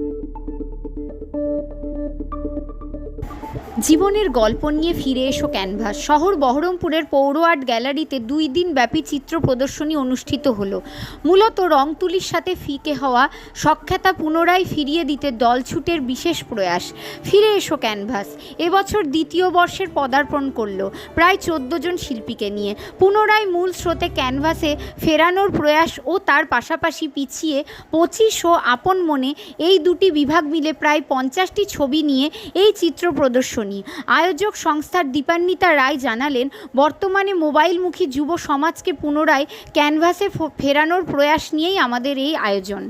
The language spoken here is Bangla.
Thank you. জীবনের গল্প নিয়ে ফিরে এসো ক্যানভাস। শহর বহরমপুরের পৌর আর্ট গ্যালারিতে দুই দিন ব্যাপী চিত্র প্রদর্শনী অনুষ্ঠিত হলো। মূলত রং তুলির সাথে ফিকে হওয়া সখ্যাতা পুনরায় ফিরিয়ে দিতে দলছুটের বিশেষ প্রয়াস। ফিরে এসো ক্যানভাস। এবছর দ্বিতীয় বর্ষের পদার্পণ করল প্রায় চোদ্দ জন শিল্পীকে নিয়ে। পুনরায় মূল স্রোতে ক্যানভাসে ফেরানোর প্রয়াস ও তার পাশাপাশি পিছিয়ে পঁচিশ ও আপন মনে এই দুটি বিভাগ মিলে প্রায় পঞ্চাশটি ছবি নিয়ে এই চিত্র প্রদর্শনী আয়োজক সংস্থার দীপান্বিতা রায় জানালেন, বর্তমানে মোবাইলমুখী যুব সমাজকে পুনরায় ক্যানভাসে ফেরানোর প্রয়াস নিয়েই আমাদের এই আয়োজন।